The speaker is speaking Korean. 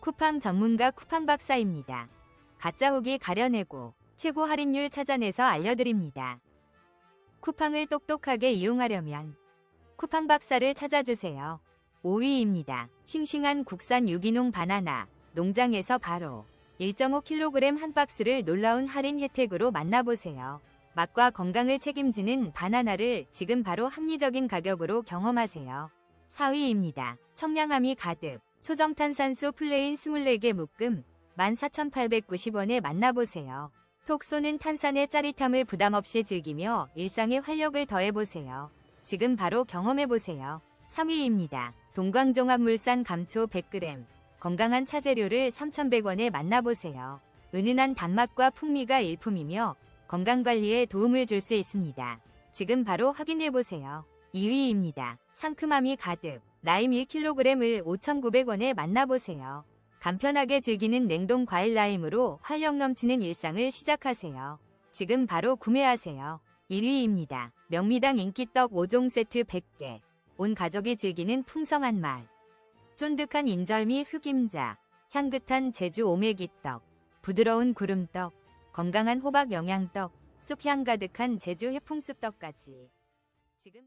쿠팡 전문가 쿠팡 박사입니다. 가짜 후기 가려내고 최고 할인율 찾아내서 알려드립니다. 쿠팡을 똑똑하게 이용하려면 쿠팡 박사를 찾아주세요. 5위입니다. 싱싱한 국산 유기농 바나나 농장에서 바로 1.5kg 한 박스를 놀라운 할인 혜택으로 만나보세요. 맛과 건강을 책임지는 바나나를 지금 바로 합리적인 가격으로 경험하세요. 4위입니다. 청량함이 가득 초정탄산수 플레인 24개 묶음 14,890원에 만나보세요. 톡 쏘는 탄산의 짜릿함을 부담없이 즐기며 일상에 활력을 더해보세요. 지금 바로 경험해보세요. 3위입니다. 동광종합물산 감초 100g 건강한 차재료를 3,100원에 만나보세요. 은은한 단맛과 풍미가 일품이며 건강관리에 도움을 줄 수 있습니다. 지금 바로 확인해보세요. 2위입니다. 상큼함이 가득 라임 1kg을 5,900원에 만나보세요. 간편하게 즐기는 냉동 과일 라임으로 활력 넘치는 일상을 시작하세요. 지금 바로 구매하세요. 1위입니다. 명미당 인기떡 5종 세트 100개. 온 가족이 즐기는 풍성한 맛. 쫀득한 인절미 흑임자, 향긋한 제주 오메기떡, 부드러운 구름떡, 건강한 호박 영양떡, 쑥향 가득한 제주 해풍쑥떡까지. 지금